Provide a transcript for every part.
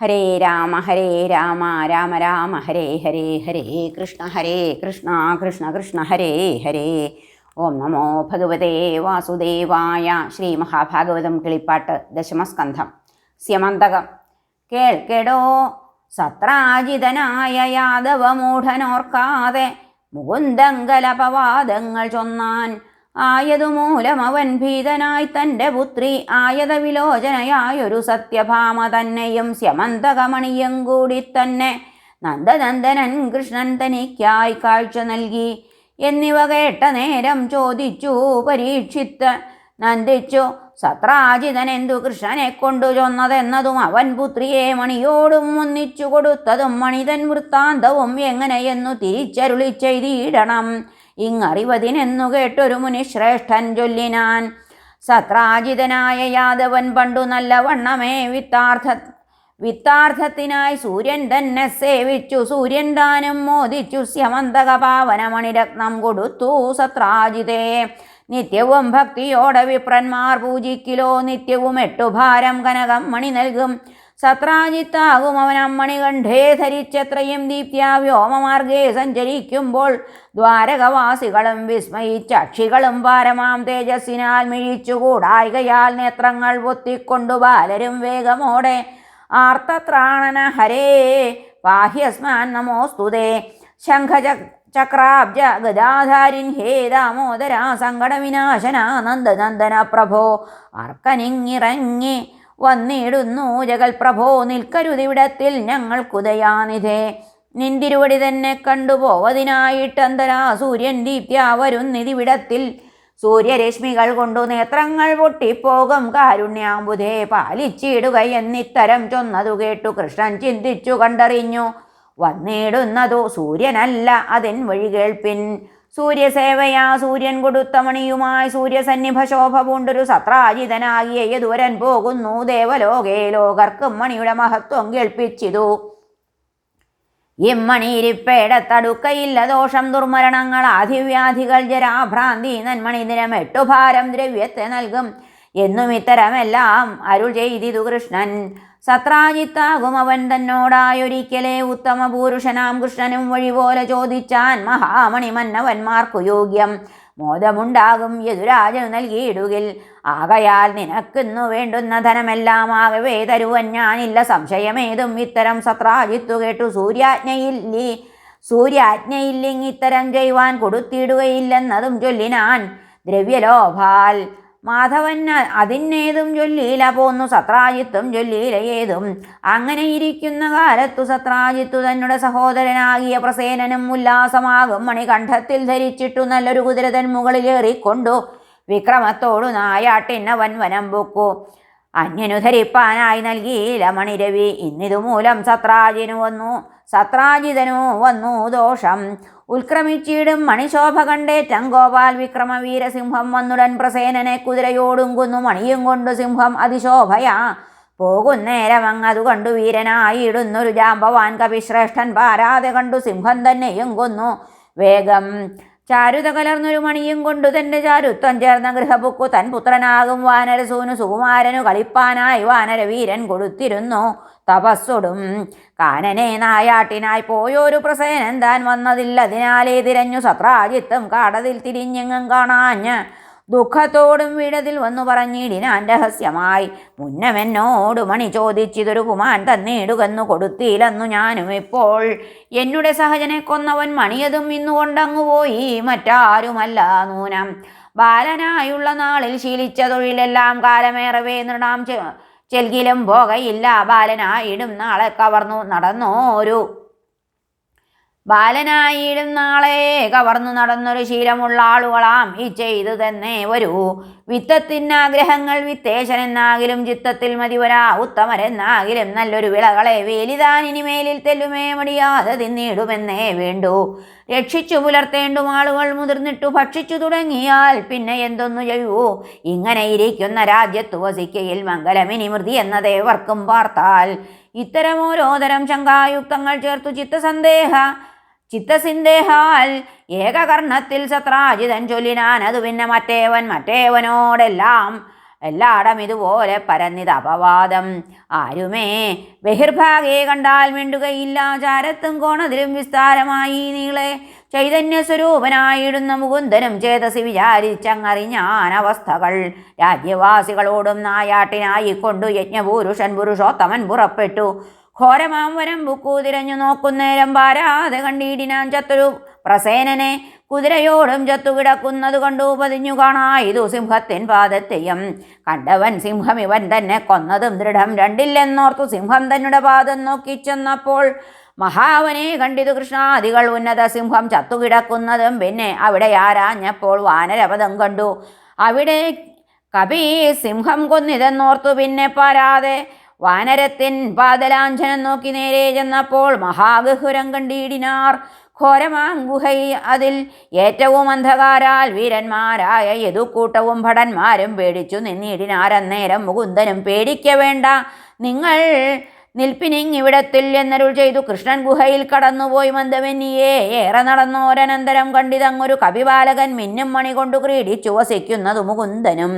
ഹരേ രാമ ഹരേ രാമ രാമ രാമ ഹരേ ഹരേ ഹരേ കൃഷ്ണ ഹരേ കൃഷ്ണ കൃഷ്ണ കൃഷ്ണ ഹരേ ഹരേ. ഓം നമോ ഭഗവതേ വാസുദേവായ ശ്രീ മഹാഭാഗവതം കിളിപ്പാട്ട് ദശമസ്കന്ധം. സ്യമന്തകം. കേൾക്കെടോ സത്രാജിതനായ യാദവമൂഢനോർക്കാതെ മുകുന്ദങ്കലപവാദങ്ങൾ ചൊന്നാൻ ആയതുമൂലം അവൻ ഭീതനായി തന്റെ പുത്രി ആയത വിലോചനയായൊരു സത്യഭാമ തന്നെയും സ്യമന്തകമണിയും കൂടി തന്നെ നന്ദനന്ദനൻ കൃഷ്ണൻ തനിക്കായി കാഴ്ച നൽകി. എന്നിവ കേട്ട നേരം ചോദിച്ചു പരീക്ഷിത്ത് നന്ദിച്ചു സത്രാജിതൻ എന്തു കൃഷ്ണനെ കൊണ്ടു ചൊന്നതെന്നതും അവൻ പുത്രിയെ മണിയോടും ഒന്നിച്ചു കൊടുത്തതും മണിതൻ വൃത്താന്തവും എങ്ങനെയെന്നു തിരിച്ചരുളി ചെയ്തിടണം. ഇങ്ങറിവതിനെന്നു കേട്ടൊരു മുനി ശ്രേഷ്ഠൻ ചൊല്ലിനാൻ സത്രാജിതനായ യാദവൻ പണ്ടു നല്ലവണ്ണമേ വിത്താർത്ഥ വിത്താർത്ഥത്തിനായി സൂര്യൻ തന്നെ സേവിച്ചു സൂര്യൻ ദാനം മോദിച്ചു സ്യമന്തക പാവനമണിരത്നം കൊടുത്തു സത്രാജിതേ. നിത്യവും ഭക്തിയോടെ വിപ്രന്മാർ പൂജിക്കിലോ നിത്യവും എട്ടുഭാരം കനകം മണി നൽകും സത്രാജിത്താകും അവൻ അമ്മണി കണ്ഠേ ധരിച്ചത്രയും ദീപ്യാ വ്യോമമാർഗേ സഞ്ചരിക്കുമ്പോൾ ദ്വാരകവാസികളും വിസ്മയിച്ചക്ഷികളും പാരമാം തേജസ്സിനാൽ മിഴിച്ചുകൂടായികയാൽ നേത്രങ്ങൾ പൊത്തിക്കൊണ്ടു ബാലരും വേഗമോടെ. ആർത്തത്രാണന ഹരേ. പാഹ്യസ്മാൻ നമോസ്തുതേ ശംഖച ചക്രാബ്ജ ഗദാധാരിൻ ഹേ ദാമോദര സങ്കടവിനാശന നന്ദനന്ദന പ്രഭോ. അർക്കനിങ്ങിറങ്ങി വന്നിടുന്നു ജഗൽ പ്രഭോ നിൽക്കരുതിവിടത്തിൽ ഞങ്ങൾക്കുദയാനിധേ നിന്തിരുവടി തന്നെ കണ്ടുപോവതിനായിട്ടന്തരാ സൂര്യൻ ദീപ്യ വരുന്നിതിവിടത്തിൽ സൂര്യരശ്മികൾ കൊണ്ടു നേത്രങ്ങൾ പൊട്ടിപ്പോകും കാരുണ്യാമ്പുധേ പാലിച്ചിടുക എന്നിത്തരം ചൊന്നതു കേട്ടു കൃഷ്ണൻ ചിന്തിച്ചു കണ്ടറിഞ്ഞു. വന്നിടുന്നതു സൂര്യനല്ല അതിൻ വഴി കേൾപ്പിൻ സൂര്യസേവയാ സൂര്യൻ കൊടുത്ത മണിയുമായി സൂര്യസന്നിഭ ശോഭ പൂണ്ടൊരു സത്രാജിതനാകിയ യദുവരൻ പോകുന്നു ദേവലോകേ ലോകർക്കും മണിയുടെ മഹത്വം കേൾപ്പിച്ചിതു. ഇമ്മണിയിരിപ്പേടത്തടുക്കയില്ല ദോഷം ദുർമരണങ്ങൾ ആധിവ്യാധികൾ ജരാഭ്രാന്തി നന്മണി ദിനം എട്ടുഭാരം ദ്രവ്യത്തെ നൽകും. എന്നും ഇത്തരമെല്ലാം അരുൾ ചെയ്തിതു കൃഷ്ണൻ. സത്രാജിത്താകും അവൻ തന്നോടായൊരിക്കലേ ഉത്തമ പുരുഷനാം കൃഷ്ണനും വഴി പോലെ ചോദിച്ചാൻ മഹാമണി മന്നവന്മാർക്കു യോഗ്യം. മോദമുണ്ടാകും യദുരാജനു നൽകിയിടുകിൽ. ആകയാൽ നിനക്കിന്നു വേണ്ടുന്ന ധനമെല്ലാം ആകവേ തരുവൻ ഞാനില്ല. സംശയമേതും ഇത്തരം സത്രാജിത്തു കേട്ടു സൂര്യാജ്ഞയില്ലി. സൂര്യാജ്ഞയില്ലിങ് ഇത്തരം ചെയ്യുവാൻ കൊടുത്തിടുകയില്ലെന്നതും ചൊല്ലിനാൻ ദ്രവ്യലോഭാൽ. മാധവൻ അതിനേതും ചൊല്ലിയില പോന്നു സത്രാജിത്തും ചൊല്ലിയില ഏതും. അങ്ങനെ ഇരിക്കുന്ന കാലത്തു സത്രാജിത്തു തന്നുടെ സഹോദരനാകിയ പ്രസേനനും ഉല്ലാസമാകും. മണികണ്ഠത്തിൽ ധരിച്ചിട്ടു നല്ലൊരു കുതിരതൻ മുകളിലേറിക്കൊണ്ടു. വിക്രമത്തോടു നായാട്ടിന്നവൻ വനം പൊക്കു. അന്യനു ധരിപ്പാനായി നൽകിയില്ല മണിരവി. ഇന്നിതു മൂലം സത്രാജിനു വന്നു. സത്രാജിതനു വന്നു ദോഷം. ഉത്ക്രമിച്ചിടും മണിശോഭ കണ്ടേറ്റം ഗോപാൽ വിക്രമ വീരസിംഹം വന്നുടൻ പ്രസേനനെ കുതിരയോടും കുന്നു. മണിയും കൊണ്ടു സിംഹം അതിശോഭയാ. പോകുന്നേരം അങ്ങതു കണ്ടു വീരനായിടുന്നൊരു ജാമ്പവാൻ കവിശ്രേഷ്ഠൻ പാരാതെ കണ്ടു സിംഹം തന്നെയും കൊന്നു. വേഗം ചാരുത കലർന്നൊരു മണിയും കൊണ്ടു തന്റെ ചാരുത്വം ചേർന്ന ഗൃഹപുക്കു തൻ പുത്രനാകും വാനരസൂനു സുകുമാരനു കളിപ്പാനായി വാനരവീരൻ കൊടുത്തിരുന്നു. തപസ്സൊടും. കാനനെ നായാട്ടിനായി പോയൊരു പ്രസേനൻ താൻ വന്നതില്ലതിനാലേ തിരഞ്ഞു സത്രാജിത്തും കാടതിൽ തിരിഞ്ഞെങ്ങും കാണാഞ്ഞ് ദുഃഖത്തോടും വീടതിൽ വന്നു പറഞ്ഞിടിനാൻ രഹസ്യമായി. മുന്നമെന്നോട് മണി ചോദിച്ചിതൊരു കുമാൻ തന്നിടുകെന്നു കൊടുത്തില്ലെന്നു ഞാനും ഇപ്പോൾ. എന്നുടെ സഹജനെ കൊന്നവൻ മണിയതും ഇന്നുകൊണ്ടങ്ങു പോയി. മറ്റാരുമല്ല നൂനം. ബാലനായുള്ള നാളിൽ ശീലിച്ച തൊഴിലെല്ലാം കാലമേറവേ നൃണാം ചെൽകിലും പോകയില്ല. ബാലനായിടും നാളെ കവർന്നു നടന്നോരു ബാലനായിടും നാളെ കവർന്നു നടന്നൊരു ശീലമുള്ള ആളുകളാം ഈ ചെയ്തു തന്നെ വരൂ. വിത്തത്തിനാഗ്രഹങ്ങൾ വിത്തേശനെന്നാകിലും ചിത്തത്തിൽ മതിവരാ ഉത്തമരെന്നാകിലും നല്ലൊരു വിളകളെ വേലിതാൻ ഇനിമേലിൽ തെല്ലുമേ മടിയാതെ തിന്നിടുമെന്നേ വേണ്ടു. രക്ഷിച്ചു പുലർത്തേണ്ടും ആളുകൾ മുതിർന്നിട്ടു ഭക്ഷിച്ചു തുടങ്ങിയാൽ പിന്നെ എന്തൊന്നു ചെയ്യൂ? ഇങ്ങനെ ഇരിക്കുന്ന രാജ്യത്തു വസിക്കയിൽ മംഗലമിനി മൃതി എന്നതേവർക്കും പാർത്താൽ. ഇത്തരം ഓരോതരം ശങ്കായുക്തങ്ങൾ ചേർത്തു ചിത്തസന്ദേഹ. ചിത്തസിന്ദേഹാൽ ഏകകർണത്തിൽ സത്രാജിതൻ ചൊല്ലിനാൻ അത് പിന്നെ മറ്റേവൻ മറ്റേവനോടെല്ലാം എല്ലാടം ഇതുപോലെ പരന്നിത് അപവാദം. ആരുമേ ബഹിർഭാഗേ കണ്ടാൽ മിണ്ടുകയില്ല ചാരത്തും കോണതിലും വിസ്താരമായി നീളെ ചൈതന്യ സ്വരൂപനായിടുന്ന മുകുന്ദനും ചേതസി വിചാരിച്ചങ്ങറിഞ്ഞാൻ അവസ്ഥകൾ രാജ്യവാസികളോടും നായാട്ടിനായിക്കൊണ്ടു യജ്ഞപുരുഷൻ പുരുഷോത്തമൻ പുറപ്പെട്ടു. ഘോരമാം വരം ബുക്കു തിരഞ്ഞു നോക്കുന്നേരം പാരാതെ കണ്ടിടിനാൻ ചത്തുരു പ്രസേനനെ. കുതിരയോടും ചത്തുകിടക്കുന്നത് കണ്ടു പതിഞ്ഞു കാണായതു സിംഹത്തിൻ പാദത്തെയും. കണ്ടവൻ സിംഹം ഇവൻ തന്നെ കൊന്നതും ദൃഢം രണ്ടില്ലെന്നോർത്തു സിംഹം തന്നെ പാദം നോക്കി ചെന്നപ്പോൾ മഹാവനെ കണ്ടിതു കൃഷ്ണാദികൾ ഉന്നത സിംഹം ചത്തുകിടക്കുന്നതും. പിന്നെ അവിടെ ആരാഞ്ഞപ്പോൾ വാനരപദം കണ്ടു. അവിടെ കപി സിംഹം കൊന്നിതെന്നോർത്തു പിന്നെ പാരാതെ വാനരത്തിൻ പാതലാഞ്ചനം നോക്കി നേരെ ചെന്നപ്പോൾ മഹാഗഹുരം കണ്ടിടിനാർ. ഘോരമാങ്കുഹൈ അതിൽ ഏറ്റവും അന്ധകാരാൽ വീരന്മാരായ യദുക്കൂട്ടവും ഭടന്മാരും പേടിച്ചു നിന്നിടിനാരന്നേരം മുകുന്ദനും പേടിക്ക വേണ്ട നിങ്ങൾ നിൽപ്പിനിങ്ങിവിടത്തിൽ എന്നരുൾ ചെയ്തു. കൃഷ്ണൻ ഗുഹയിൽ കടന്നുപോയി മന്ദവന്നിയെ ഏറെ നടന്നോരനന്തരം കണ്ടിതങ്ങൊരു കവിപാലകൻ മിന്നും മണി കൊണ്ടു ക്രീഡിച്ചു വസിക്കുന്നതു മുകുന്ദനും.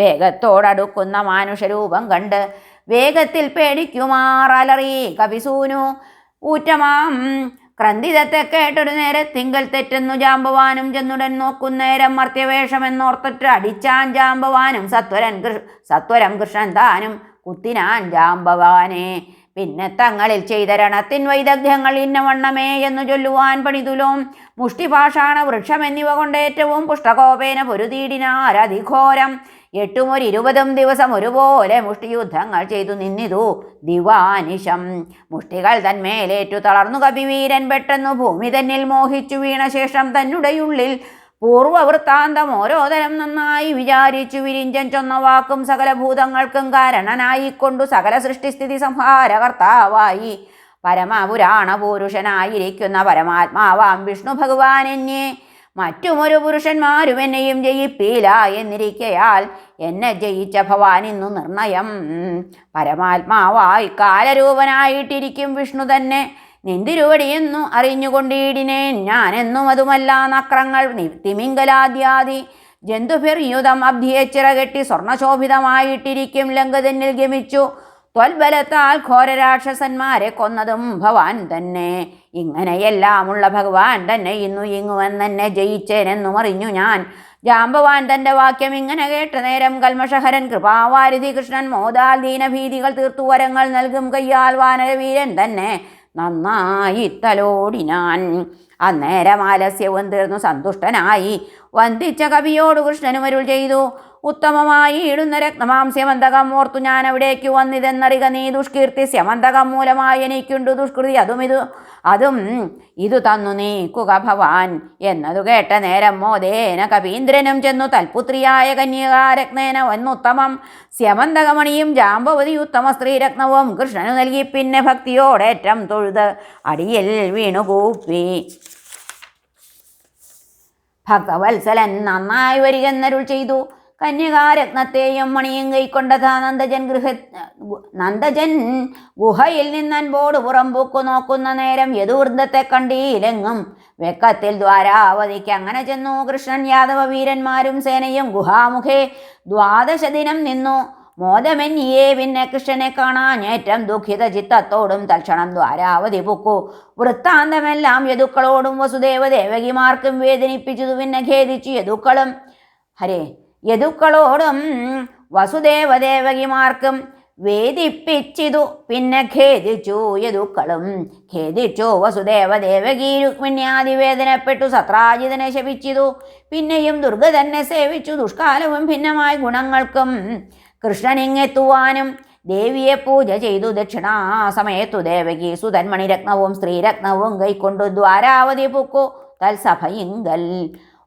വേഗത്തോടടുക്കുന്ന മാനുഷരൂപം കണ്ട് വേഗത്തിൽ പേടിക്കുമാറലറി. കവിസൂനു ഊറ്റമാം. ക്രന്തിതത്തെ കേട്ടൊരു നേരെ തിങ്കൽ തെറ്റെന്നു ജാമ്പവാനും. ചെന്നുടൻ നോക്കുന്നേരം മർത്യവേഷമെന്നോർത്തിട്ട് അടിച്ചാൻ ജാമ്പവാനും. സത്വരൻ കൃഷ് സത്വരം കൃഷ്ണൻ താനും കുത്തിനാൻ ജാമ്പവാനെ. പിന്നെ തങ്ങളിൽ ചെയ്ത രണത്തിൻ വൈദഗ്ധ്യങ്ങൾ ഇന്നവണ്ണമേ എന്നു ചൊല്ലുവാൻ പണിതുലോം. മുഷ്ടിഭാഷാണ വൃക്ഷം എന്നിവ കൊണ്ടേറ്റവും പുഷ്ടകോപേന പൊരുതീടിനാരധിഘോരം എട്ടും ഒരു ഇരുപതും ദിവസം ഒരുപോലെ മുഷ്ടിയുദ്ധങ്ങൾ ചെയ്തു നിന്നിതു ദിവാനിശം. മുഷ്ടികൾ തന്മേലേറ്റു തളർന്നു കപിവീരൻ പെട്ടെന്നു ഭൂമി തന്നിൽ മോഹിച്ചു വീണ ശേഷം തന്നുടെയുള്ളിൽ പൂർവവൃത്താന്തം ഓരോതരം നന്നായി വിചാരിച്ചു വിരിഞ്ചൻ ചൊന്ന വാക്കും സകല ഭൂതങ്ങൾക്കും കാരണനായിക്കൊണ്ടു സകല സൃഷ്ടിസ്ഥിതി സംഹാരകർത്താവായി. പരമപുരാണ പുരുഷനായിരിക്കുന്ന പരമാത്മാവാം വിഷ്ണു ഭഗവാൻ എന്നെ മറ്റുമൊരു പുരുഷന്മാരും എന്നെയും ജയിപ്പീല എന്നിരിക്കയാൽ എന്നെ ജയിച്ച ഭവാൻ ഇന്നു നിർണയം. പരമാത്മാവായി കാലരൂപനായിട്ടിരിക്കും വിഷ്ണു തന്നെ. നിന്തിരുവടിയെന്നു ഞാൻ ഞാനെന്നും അതുമല്ല നക്രങ്ങൾ തിമിംഗലാദ്യാദി. ജന്തുഫിർ യുധം അബ്ധിയെ ചിറകെട്ടി സ്വർണശോഭിതമായിട്ടിരിക്കും ലങ്കതന്നിൽ ഗമിച്ചു. ത്വൽബലത്താൽ ഘോരരാക്ഷസന്മാരെ കൊന്നതും ഭവാൻ തന്നെ. ഇങ്ങനെയെല്ലാമുള്ള ഭഗവാൻ തന്നെ ഇന്നു ഇങ്ങുവെന്നെ ജയിച്ചേനെന്നു അറിഞ്ഞു ഞാൻ. ജാമ്പവാൻ തന്റെ വാക്യം ഇങ്ങനെ കേട്ട നേരം കൽമഷഹരൻ കൃപാവാരിധി കൃഷ്ണൻ മോദാൽ ദീനഭീതികൾ തീർത്തു വരങ്ങൾ നൽകും കയ്യാൽ വാനരവീരൻ തന്നെ നന്നായി തലോടിനാൻ. അന്നേരം ആലസ്യവും തീർന്നു സന്തുഷ്ടനായി. വന്ദിച്ച കവിയോട് കൃഷ്ണനും അരുൾ ചെയ്തു. ഉത്തമമായി ഇടുന്ന സ്യമന്തകം ഓർത്തു ഞാൻ അവിടേക്ക് വന്നിതെന്നറിക നീ ദുഷ്കീർത്തി സ്യമന്തകം മൂലമായി എനിക്കുണ്ടു ദുഷ്കൃതി. അതും ഇത് അതും ഇതു തന്നു നീക്കുക ഭവാൻ എന്നതു കേട്ട നേരം മോദേന കവീന്ദ്രനും ചെന്നു തൽപുത്രിയായ കന്യകാരത്നേന വന്നുത്തമം സ്യമന്തകമണിയും ജാമ്പവതി ഉത്തമ സ്ത്രീരത്നവും കൃഷ്ണനു നൽകി പിന്നെ ഭക്തിയോടേറ്റം തൊഴുത് അടിയിൽ വീണുകൂപ്പി. ഭക്തവത്സലൻ നന്നായി വരികെന്നരുൾ ചെയ്തു. കന്യകാരത്നത്തെയും മണിയും കൈക്കൊണ്ടതാ നന്ദജൻ ഗൃഹ നന്ദജൻ ഗുഹയിൽ നിന്നൻപോട് പുറംപൂക്കു നോക്കുന്ന നേരം യദുവൃന്ദത്തെ കണ്ടീലെങ്ങും വെക്കത്തിൽ ദ്വാരാവതിക്ക് അങ്ങനെ ചെന്നു. കൃഷ്ണൻ യാദവ വീരന്മാരും സേനയും ഗുഹാമുഖേ ദ്വാദശ ദിനം നിന്നു. മോദമെന്നിയേ പിന്നെ കൃഷ്ണനെ കാണാൻ ഏറ്റവും ദുഃഖിത ചിത്തത്തോടും തൽക്ഷണം ദ്വാരാവതി പൊക്കു. വൃത്താന്തമെല്ലാം യദുക്കളോടും വസുദേവ ദേവകിമാർക്കും വേദനിപ്പിച്ചതു പിന്നെ ഖേദിച്ചു യദുക്കളും. ഹരേ യദുക്കളോടും വസുദേവദേവകിമാർക്കും വേദിപ്പിച്ചിതു. പിന്നെ ഖേദിച്ചു യദുക്കളും. ഖേദിച്ചു വസുദേവ രുക്മിണ്യാതിവേദനപ്പെട്ടു സത്രാജിതനെ ശപിച്ചിതു. പിന്നെയും ദുർഗ തന്നെ സേവിച്ചു ദുഷ്കാലവും ഭിന്നമായ ഗുണങ്ങൾക്കും കൃഷ്ണനിങ്ങെത്തുവാനും ദേവിയെ പൂജ ചെയ്തു. ദക്ഷിണാസമയത്തു ദേവകി സുതന്മണിരത്നവും സ്ത്രീരത്നവും കൈക്കൊണ്ടു ദ്വാരാവതി പൊക്കു. തൽസഭയിങ്കൽ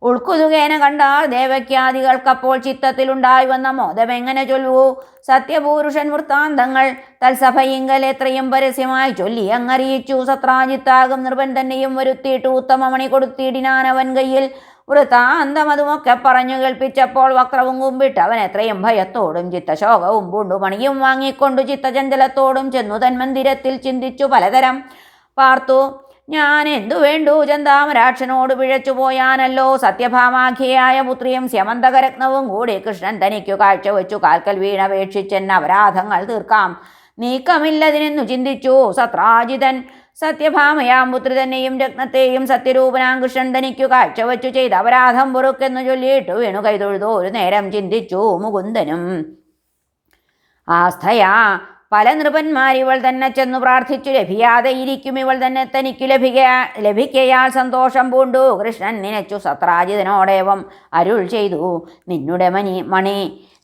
ഉൾക്കുതുകേന കണ്ടാൽ ദേവക്യാദികൾക്കപ്പോൾ ചിത്തത്തിലുണ്ടായി വന്ന മോദമെങ്ങനെ ചൊല്ലുവോ? സത്യപൂരുഷൻ വൃത്താന്തങ്ങൾ തത്സഭയിങ്കൽ എത്രയും പരസ്യമായി ചൊല്ലി അങ്ങറിയിച്ചു. സത്രാജിത്താകും നിർഭൻ തന്നെയും വരുത്തിയിട്ട് ഉത്തമമണി കൊടുത്തിടിനാൻ അവൻ കയ്യിൽ. വൃത്താന്തം അതുമൊക്കെ പറഞ്ഞു കേൾപ്പിച്ചപ്പോൾ വക്രവും കുമ്പിട്ട് അവൻ എത്രയും ഭയത്തോടും ചിത്തശോകവും പൂണ്ടുമണിയും വാങ്ങിക്കൊണ്ടു ചിത്തചഞ്ചലത്തോടും ചെന്നു തന്മന്ദിരത്തിൽ ചിന്തിച്ചു പലതരം. പാർത്തു ഞാൻ എന്തു വേണ്ടു? ചന്താമരാക്ഷനോട് പിഴച്ചു പോയാനല്ലോ. സത്യഭാമാഖിയായ പുത്രിയും സ്യമന്തകരത്നവും കൂടി കൃഷ്ണൻ തനിക്കു കാഴ്ചവെച്ചു. കാൽക്കൽ വീണപേക്ഷിച്ചെൻ അപരാധങ്ങൾ തീർക്കാം. നീക്കമില്ലതിനെന്നു ചിന്തിച്ചു. സത്രാജിതൻ സത്യഭാമയാം പുത്രി തന്നെയും രത്നത്തെയും സത്യരൂപനാം കൃഷ്ണൻ തനിക്കു കാഴ്ചവെച്ചു. ചെയ്ത അപരാധം പൊറുക്കെന്നു ചൊല്ലിയിട്ടു വീണു കൈതൊഴുതു ഒരു നേരം ചിന്തിച്ചു. മുകുന്ദനും ആസ്ഥയാ പല നൃപന്മാർ ഇവൾ തന്നെ ചെന്നു പ്രാർത്ഥിച്ചു ലഭിയാതെ ഇരിക്കും ഇവൾ തന്നെ തനിക്കു ലഭിക ലഭിക്കയാൽ സന്തോഷം പൂണ്ടു. കൃഷ്ണൻ നിനച്ചു സത്രാജിതനോടേവം അരുൾ ചെയ്തു നിന്നുടെ മണി മണി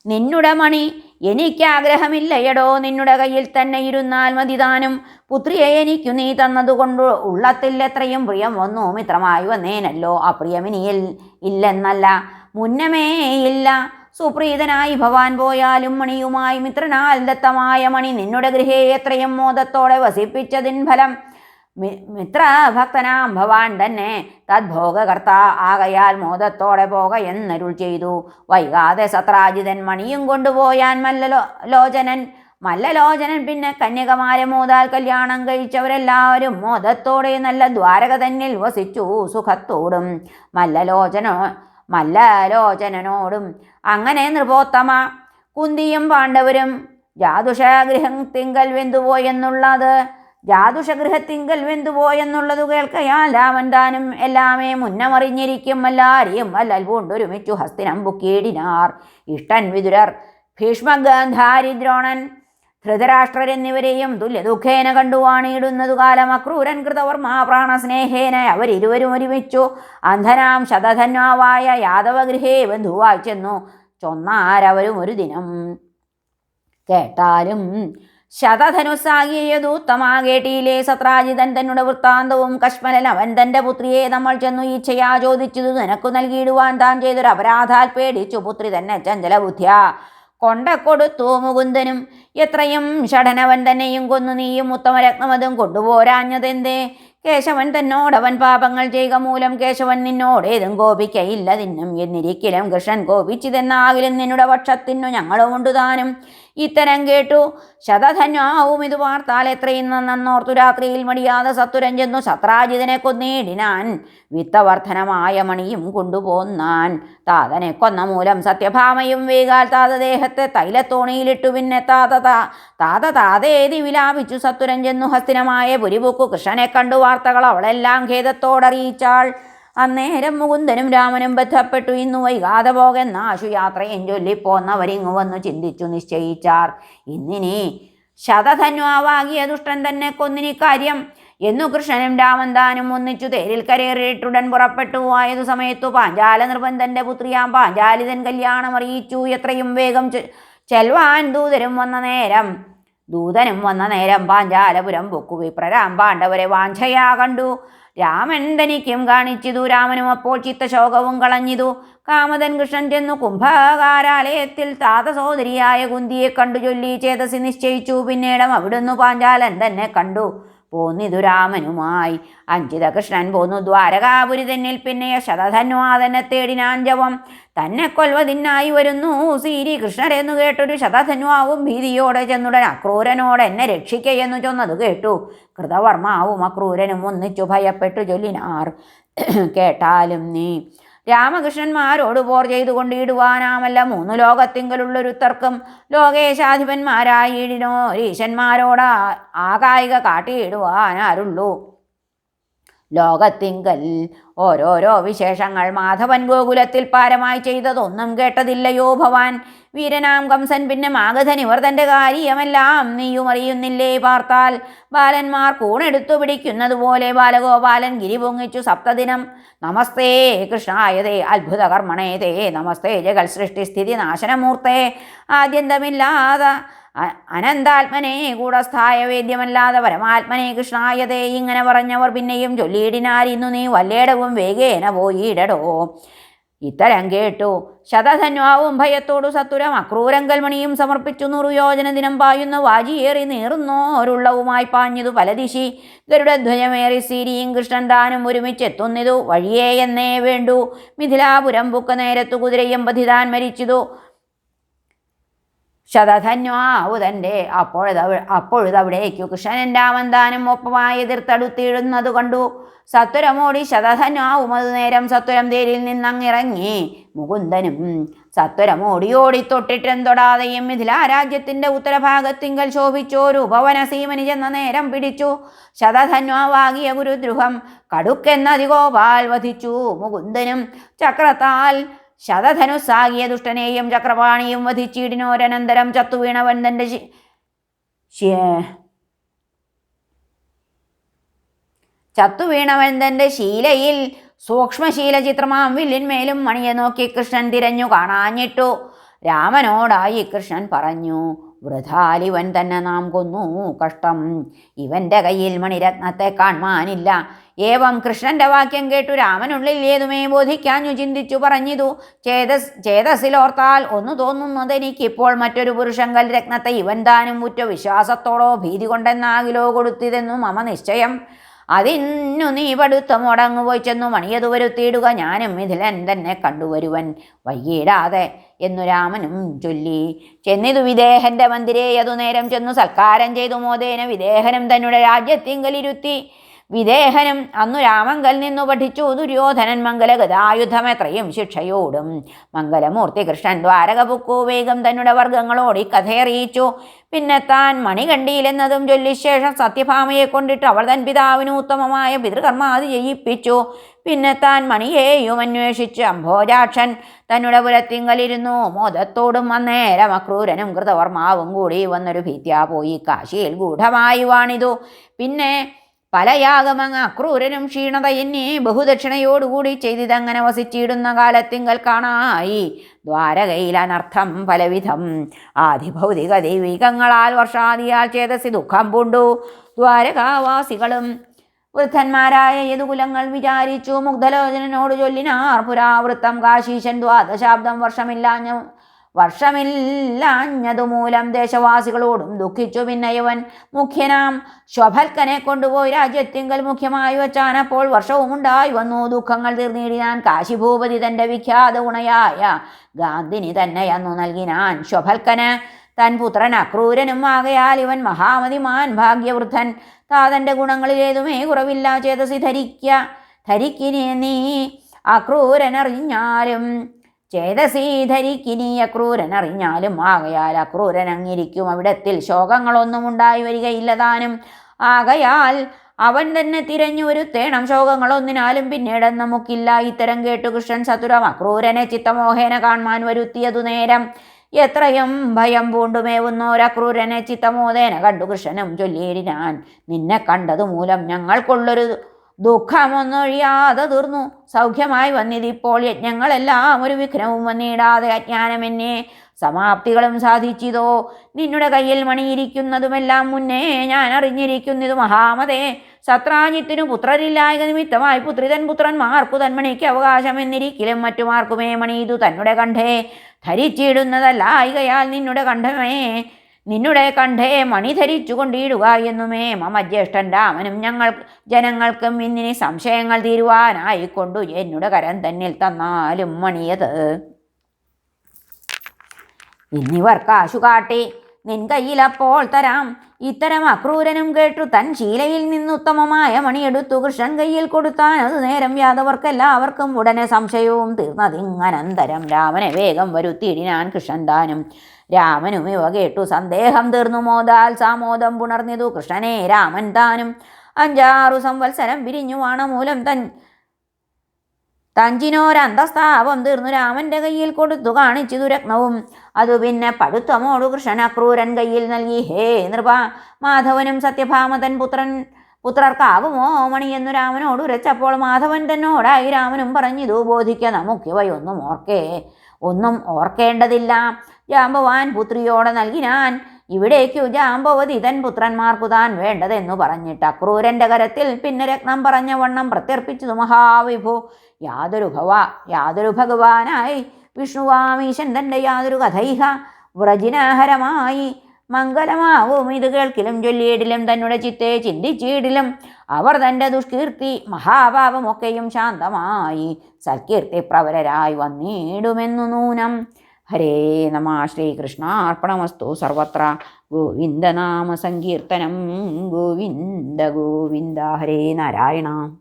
നിന്നുടെ മണി എനിക്ക് ആഗ്രഹമില്ലയടോ നിന്നുടെ കയ്യിൽ തന്നെ ഇരുന്നാൽ മതിതാനും പുത്രിയെ എനിക്കു നീ തന്നതുകൊണ്ട് ഉള്ളത്തിൽ എത്രയും പ്രിയം വന്നു മിത്രമായി വന്നേനല്ലോ അപ്രിയമിനിയിൽ ഇല്ലെന്നല്ല മുന്നമേ ഇല്ല. സുപ്രീതനായി ഭവാൻ പോയാലും മണിയുമായി മിത്രനാൽ ദത്തമായ മണി നിന്നുടെ ഗൃഹേ എത്രയും മോദത്തോടെ വസിപ്പിച്ചതിൻ ഫലം. മി- മിത്രഭക്തനാം ഭവാൻ തന്നെ തദ്ഭോഗകർത്ത ആകയാൽ മോദത്തോടെ പോക എന്നരുൾ ചെയ്തു. വൈകാതെ സത്രാജിതൻ മണിയും കൊണ്ടുപോയാൻ മല്ലലോ ലോചനൻ മല്ലലോചനൻ പിന്നെ കന്യകമാരെ മോതാൽ കല്യാണം കഴിച്ചവരെല്ലാവരും മോദത്തോടെ നല്ല ദ്വാരക തന്നിൽ വസിച്ചു സുഖത്തോടും. മല്ലലോചനോ മല്ലലോചനനോടും അങ്ങനെ നൃപോത്തമ. കുന്തിയും പാണ്ഡവരും ജാതുഷഗൃഹം തിങ്കൽ വെന്തുപോയെന്നുള്ളത് ജാതുഷഗൃഹത്തിങ്കൽ വെന്തുപോയെന്നുള്ളത് കേൾക്കയാൽ രാമൻ താനും എല്ലാമേ മുന്നമറിഞ്ഞിരിക്കും. എല്ലാരെയും അല്ലൽ പൂണ്ടൊരുമിച്ചു ഹസ്തിനം ബുക്കീടിനാർ ഇഷ്ടൻ വിതുരർ ഭീഷ്മഗാന്ധാരി ദ്രോണൻ ധൃതരാഷ്ട്രർ എന്നിവരെയും തുല്യ ദുഃഖേന കണ്ടു വാണിയിടുന്നതു കാലം അക്രൂരൻ കൃതവർമാ പ്രാണസ്നേഹേന അവരിരുവരും ഒരുമിച്ചു. അന്ധനാം ശതധന്വാവായ യാദവഗൃഹേ ബന്ധുവായി ചെന്നു. ചൊന്നാരവരും ഒരു ദിനം കേട്ടാലും ശതധനുസാകിയതൂത്തമാ കേട്ടിയിലെ സത്രാജിതൻ തന്നുടെ വൃത്താന്തവും കശ്മലൻ അവൻ തന്റെ പുത്രിയെ നമ്മൾ ചെന്നു ഈച്ഛയാ ചോദിച്ചതു നിനക്കു നൽകിയിടുവാൻ താൻ ചെയ്തൊരു അപരാധാൽ പേടിച്ചു. പുത്രി തന്നെ ചഞ്ചല ബുദ്ധ്യ കൊണ്ട കൊടുത്തു മുകുന്ദനും എത്രയും ഷടനവൻ തന്നെയും കൊന്നു നീയും ഉത്തമരത്നമതും കൊണ്ടുപോരാഞ്ഞതെന്തേ? കേശവൻ തന്നോടവൻ പാപങ്ങൾ ചെയ്യുക മൂലം കേശവൻ നിന്നോടേതും കോപിക്കയില്ല. തിന്നും എന്നിരിക്കലും കൃഷ്ണൻ കോപിച്ചിതെന്നാകിലും നിന്നുടെ പക്ഷത്തിനു ഞങ്ങളുമുണ്ടു താനും. ഇത്തരം കേട്ടു. ശതധന്യാവും ഇത് വാർത്താൽ എത്രയും നന്നോർത്തു. രാത്രിയിൽ മടിയാതെ സത്തുരൻ ചെന്നു. സത്രാജിതനെ കൊന്നേടിനാൻ. വിത്തവർദ്ധനമായ മണിയും കൊണ്ടുപോന്നാൻ. താതനെ കൊന്ന മൂലം സത്യഭാമയും വേഗാൽ താതദേഹത്തെ തൈലത്തോണിയിലിട്ടു. പിന്നെ താത താത താതേതി വിലാപിച്ചു സത്തുരൻ ചെന്നു. ഹസ്തിനമായ പുരിപൂക്കു കൃഷ്ണനെ കണ്ടു. വാർത്തകൾ അവളെല്ലാം ഖേദത്തോടറിയിച്ചാൾ. അന്നേരം മുകുന്ദനും രാമനും ബന്ധപ്പെട്ടു. ഇന്നു വൈകാതെ പോകെന്ന ആശുയാത്രയും ചൊല്ലിപ്പോന്നവരിങ്ങു വന്നു ചിന്തിച്ചു നിശ്ചയിച്ചാർ. ഇന്നിനി ശതധന്വാവാകിയ ദുഷ്ടൻ തന്നെ കൊന്നിനി കാര്യം. എന്നു കൃഷ്ണനും രാമൻ താനും ഒന്നിച്ചു തേരിൽ കരേറിയിട്ടുടൻ പുറപ്പെട്ടു ആയതു സമയത്തു പാഞ്ചാല നിർബന്ധന്റെ പുത്രിയാം പാഞ്ചാലിതൻ കല്യാണം അറിയിച്ചു. എത്രയും വേഗം ചെൽവാൻ ദൂതരും വന്ന നേരം ദൂതനും വന്ന നേരം പാഞ്ചാലപുരം പൊക്കു വിപ്രരാം പാണ്ഡവരെ വാഞ്ചയാ കണ്ടു. രാമൻ തനിക്കും കാണിച്ചിതു. രാമനും അപ്പോൾ ചിത്തശോകവും കളഞ്ഞിതു. കാമതൻ കൃഷ്ണൻ ചെന്നു കുംഭകാരാലയത്തിൽ താത സോദരിയായ കുന്തിയെ കണ്ടു ചൊല്ലി ചേതസി നിശ്ചയിച്ചു. പിന്നീടം അവിടുന്ന് പാഞ്ചാലൻ തന്നെ കണ്ടു. പോന്നിതു രാമനുമായി. അഞ്ചിത കൃഷ്ണൻ പോന്നു ദ്വാരകാപുരി തന്നിൽ പിന്നെ ശതധന്വാദനെ തേടിനാഞ്ചവം തന്നെ കൊൽവതിനായി വരുന്നു. സീരി കൃഷ്ണരെന്നു കേട്ടൊരു ശതധന്വാവും ഭീതിയോടെ ചെന്നുടൻ അക്രൂരനോട് എന്നെ രക്ഷിക്കയെന്നു ചൊന്നത് കേട്ടു. കൃതവർമാവും അക്രൂരനും ഒന്നിച്ചു ഭയപ്പെട്ടു ചൊല്ലിനാർ. കേട്ടാലും നീ രാമകൃഷ്ണന്മാരോട് പോർ ചെയ്തുകൊണ്ടിടുവാനാമല്ല മൂന്നു ലോകത്തിങ്കലുള്ളൊരുത്തർക്കും ലോകേശാധിപന്മാരായിടിനോ ഈശന്മാരോട് ആകായിക കാട്ടിയിടുവാനാരുള്ളൂ. ലോകത്തിങ്കൽ. ഓരോരോ വിശേഷങ്ങൾ മാധവൻ ഗോകുലത്തിൽ പാരമായി ചെയ്തതൊന്നും കേട്ടതില്ലയോ ഭവാൻ. വീരനാം കംസൻ പിന്നെ മാഗധൻ ഇവർ തന്റെ കാര്യമെല്ലാം നീയും അറിയുന്നില്ലേ പാർത്താൽ. ബാലന്മാർ കൂണെടുത്തു പിടിക്കുന്നത് പോലെ ബാലഗോപാലൻ ഗിരി പൊങ്ങിച്ചു സപ്തദിനം. നമസ്തേ കൃഷ്ണായതേ അത്ഭുത കർമ്മണേതേ നമസ്തേ ജഗൽ സൃഷ്ടി സ്ഥിതി നാശനമൂർത്തേ. ആദ്യന്തമില്ലാതെ അനന്താത്മനെ കൂടസ്ഥായ വേദ്യമല്ലാതെ പരമാത്മനെ കൃഷ്ണായതേ ഇങ്ങനെ പറഞ്ഞവർ പിന്നെയും ചൊല്ലിയിടിനാൽ ഇന്നു നീ വല്ലേടവും വേഗേന പോയിടടോ. ഇത്തരം കേട്ടു ശതധന്വാവും ഭയത്തോടു സത്തുരം അക്രൂരം കൽമണിയും സമർപ്പിച്ചു നൂറു യോജന ദിനം പായുന്ന വാജിയേറി നീറുന്നോരുള്ളവുമായി പാഞ്ഞതു പലദിശി ഗരുഡധ്വജമേറി സീരിയും കൃഷ്ണൻ താനും ഒരുമിച്ചെത്തുന്നിതു വഴിയേ എന്നേ വേണ്ടു. മിഥിലാപുരം ബുക്ക നേരത്തു കുതിരയും പതിതാൻ മരിച്ചതു. ശതധന്വാവു തന്റെ അപ്പോഴതവ അപ്പോഴതവിടേക്കു കൃഷ്ണൻ രാമന്താനും ഒപ്പമായി എതിർത്തടുത്തിടുന്നത് കണ്ടു. സത്വരമോടി ശതധന്യാവും അത് നേരം സത്വരം തേരിൽ നിന്നങ്ങിറങ്ങി. മുകുന്ദനും സത്വരമോടി ഓടി തൊട്ടിട്ടും തൊടാതെയും മിഥിലാരാജ്യത്തിന്റെ ഉത്തരഭാഗത്തിങ്കൽ ശോഭിച്ചോരു ഭവനസീമനി ചെന്ന നേരം പിടിച്ചു. ശതധന്വാവാകിയ ഗുരുദ്രുഹം കടുക്കെന്നതികോപാൽ വധിച്ചു. മുകുന്ദനും ചക്രത്താൽ ശതധനുസ്സാകിയ ദുഷ്ടനെയും ചക്രപാണിയും വധിച്ചിടിനോരനന്തരം ചത്തുവീണവൻ തന്റെ ചത്തുവീണവൻ തന്റെ ശീലയിൽ സൂക്ഷ്മശീല ചിത്രമാം വില്ലിന്മേലും മണിയെ നോക്കി കൃഷ്ണൻ തിരഞ്ഞു കാണാഞ്ഞിട്ടു. രാമനോടായി കൃഷ്ണൻ പറഞ്ഞു വൃഥാലിവൻ തന്നെ നാം കൊന്നു കഷ്ടം. ഇവന്റെ കയ്യിൽ മണിരത്നത്തെ കാണാനില്ല ഏവം കൃഷ്ണന്റെ വാക്യം കേട്ടു. രാമനുള്ളിൽ ഏതുമേ ബോധിക്കാഞ്ഞു ചിന്തിച്ചു പറഞ്ഞിതു. ചേതസ് ചേതസിലോർത്താൽ ഒന്നു തോന്നുന്നതെനിക്കിപ്പോൾ മറ്റൊരു പുരുഷങ്കൽ രത്നത്തെ ഇവൻ താനും ഉറ്റ വിശ്വാസത്തോടോ ഭീതി കൊണ്ടെന്നാകിലോ കൊടുത്തിതെന്നു മമ നിശ്ചയം. അതിന്നു നീ പടുത്ത മുടങ്ങു പോയി ചെന്നു മണിയതു വരുത്തിയിടുക. ഞാനും മിഥിലൻ തന്നെ കണ്ടുവരുവൻ വൈകിടാതെ എന്നു രാമനും ചൊല്ലി. ചെന്നിതു വിദേഹന്റെ മന്ദിരേ. അതു നേരം ചെന്നു സൽക്കാരം ചെയ്തു. മോദേന വിദേഹനും തന്നെ രാജ്യത്തിങ്കലിരുത്തി. വിദേഹനും. അന്നു രാമങ്കൽ നിന്നു പഠിച്ചു. ദുര്യോധനൻ മംഗലഗതായുധം എത്രയും ശിക്ഷയോടും. മംഗലമൂർത്തി കൃഷ്ണൻ ദ്വാരക പുക്കു വേഗം തന്നെ വർഗങ്ങളോട് ഈ പിന്നെ താൻ മണി കണ്ടിയിലെന്നതും ചൊല്ലിശേഷം സത്യഭാമയെ കൊണ്ടിട്ട് അവൾ തൻ പിതാവിന് ഉത്തമമായ പിതൃകർമാതി ചെയ്യിപ്പിച്ചു പിന്നെ താൻ മണിയേയും അന്വേഷിച്ച് അംഭോജാക്ഷൻ തന്നുടെ പുലത്തിങ്കലിരുന്നു മോദത്തോടും അന്നേരം അക്രൂരനും കൃതവർമാവും കൂടി വന്നൊരു ഭീത്യാ പോയി. കാശിയിൽ ഗൂഢമായി വാണിതു. പിന്നെ പല യാഗമങ്ങ അക്രൂരനും ക്ഷീണത എന്നെ ബഹുദക്ഷിണയോടുകൂടി ചെയ്തിതങ്ങനെ വസിച്ചിടുന്ന കാലത്തിങ്കൽ കാണായി ദ്വാരകയിൽ അനർത്ഥം പലവിധം. ആദിഭൗതിക ദൈവികങ്ങളാൽ വർഷാദിയാൽ ചേതസി ദുഃഖം പൂണ്ടു. ദ്വാരകാവാസികളും വൃദ്ധന്മാരായ യതുകുലങ്ങൾ വിചാരിച്ചു മുഗ്ധലോചനോട് ചൊല്ലിനാർ പുരാവൃത്തം കാശീശൻ ദ്വാദശാബ്ദം വർഷമില്ലാഞ്ഞ വർഷമില്ലാഞ്ഞതുമൂലം ദേശവാസികളോടും ദുഃഖിച്ചു പിന്നയവൻ മുഖ്യനാം. ശ്വഭൽക്കനെ കൊണ്ടുപോയി രാജ്യത്തിങ്കൽ മുഖ്യമായി വച്ചാനപ്പോൾ വർഷവും ഉണ്ടായി വന്നു. ദുഃഖങ്ങൾ തീർന്നിടിനാൻ കാശിഭൂപതി തന്റെ വിഖ്യാത ഗുണയായ ഗാന്ധിനി തന്നെ അന്നു നൽകിനാൻ. ശ്വഭൽക്കന് തൻ പുത്രൻ അക്രൂരനും ആകയാൽ ഇവൻ മഹാമതിമാൻ ഭാഗ്യവൃദ്ധൻ. താതന്റെ ഗുണങ്ങളിലേതുമേ കുറവില്ല ചേതസി ധരിക്ക ധരിക്കിനെ നീ അക്രൂരനറിഞ്ഞാലും ചേതസീ ക്രൂരൻ അറിഞ്ഞാലും ആകയാൽ അക്രൂരൻ അങ്ങിരിക്കും അവിടത്തിൽ ശോകങ്ങളൊന്നും ഉണ്ടായി വരികയില്ലതാനും ആകയാൽ അവൻ തന്നെ തിരഞ്ഞു വരുത്തേണം ശോകങ്ങളൊന്നിനാലും പിന്നീട് നമുക്കില്ല. ഇത്തരം കേട്ടു കൃഷ്ണൻ സതുരം അക്രൂരനെ ചിത്തമോഹേന കാണുവാൻ വരുത്തിയതു നേരം എത്രയും ഭയം പൂണ്ടുമേവുന്നോരക്രൂരനെ ചിത്തമോദേന കണ്ടു കൃഷ്ണനും ചൊല്ലിയിടിനാൻ നിന്നെ കണ്ടതുമൂലം ഞങ്ങൾക്കുള്ളൊരു ദുഃഖമൊന്നൊഴിയാതെ തീർന്നു. സൗഖ്യമായി വന്നിതിപ്പോൾ യജ്ഞങ്ങളെല്ലാം ഒരു വിഘ്നവും വന്നിടാതെ അജ്ഞാനം എന്നെ സമാപ്തികളും സാധിച്ചിതോ? നിന്നുടെ കയ്യിൽ മണിയിരിക്കുന്നതുമെല്ലാം മുന്നേ ഞാൻ അറിഞ്ഞിരിക്കുന്നത് മഹാമതേ. സത്രാജിത്തിനു പുത്രരില്ലായക നിമിത്തമായി പുത്രിതൻ പുത്രന്മാർക്കു തന്മണിക്ക് അവകാശം എന്നിരിക്കലും മറ്റുമാർക്കുമേ മണി ഇതു തന്നുടെ കണ്ഠേ. ധരിച്ചിടുന്നതല്ലായികയാൽ നിന്നുടെ കണ്ഠമേ. നിന്നുടെ കണ്ഠേ മണി ധരിച്ചു കൊണ്ടിടുക എന്നുമേ മമ ജ്യേഷ്ഠൻ രാമനും ഞങ്ങൾ ജനങ്ങൾക്കും ഇന്നിനി സംശയങ്ങൾ തീരുവാനായിക്കൊണ്ടു എന്നുടെ കരം തന്നിൽ തന്നാലും മണിയത്. ഇന്നിവർ കാശു കാട്ടി നിൻ കയ്യിലപ്പോൾ തരാം. ഇത്തരം അക്രൂരനും കേട്ടു തൻ ശീലയിൽ നിന്നുത്തമമായ മണിയെടുത്തു കൃഷ്ണൻ കയ്യിൽ കൊടുത്താൻ അത് നേരം യാദവർക്കെല്ലാവർക്കും ഉടനെ സംശയവും തീർന്നതിങ്ങനന്തരം രാമനെ വേഗം വരുത്തിയിടിനാൻ കൃഷ്ണൻ താനും. രാമനും ഇവ കേട്ടു സന്ദേഹം തീർന്നു. മോദാൽ സാമോദം പുണർന്നിതു കൃഷ്ണനെ രാമൻ താനും. അഞ്ചാറു സംവത്സരം പിരിഞ്ഞു വാണമൂലം തൻ തഞ്ചിനോരന്തസ്ഥാപം തീർന്നു. രാമന്റെ കയ്യിൽ കൊടുത്തു കാണിച്ചു ദുരത്നവും അതു പിന്നെ പടുത്തമോടു കൃഷ്ണൻ അക്രൂരൻ കയ്യിൽ നൽകി. ഹേ നൃപ മാധവനും സത്യഭാമതൻ പുത്രൻ പുത്രർക്കാവുമോ എന്നു രാമനോട് ഉരച്ചപ്പോൾ മാധവൻ തന്നോടായി രാമനും പറഞ്ഞിതു ബോധിക്ക നമുക്കിവയൊന്നും ഓർക്കേ ഒന്നും ഓർക്കേണ്ടതില്ല. ജാമ്പവാൻ പുത്രിയോടെ നൽകിനാൻ ഇവിടേക്കു ജാമ്പവതി തൻ പുത്രന്മാർക്കു താൻ വേണ്ടതെന്നു പറഞ്ഞിട്ട് അക്രൂരന്റെ കരത്തിൽ പിന്നെ രത്നം പറഞ്ഞ വണ്ണം പ്രത്യർപ്പിച്ചതു മഹാവിഭു. യാതൊരു ഭവ യാതൊരു ഭഗവാനായി. വിഷ്ണുവാമീശൻ തന്റെ യാതൊരു കഥൈഹ വ്രജിനാഹരമായി. മംഗലമാവും ഇത് കേൾക്കിലും ചൊല്ലിയിടിലും തന്നെ ചിത്തെ ചിന്തിച്ചിടിലും. അവർ തന്റെ ദുഷ്കീർത്തി മഹാപാപമൊക്കെയും ശാന്തമായി സൽകീർത്തി പ്രവരരായി വന്നിടുമെന്നു നൂനം. ഹരേ നമ ശ്രീകൃഷ്ണാർപ്പണമസ്തു സർവത്ര. ഗോവിന്ദനാമ സങ്കീർത്തനം. ഗോവിന്ദ ഗോവിന്ദ. ഹരേ നാരായണ.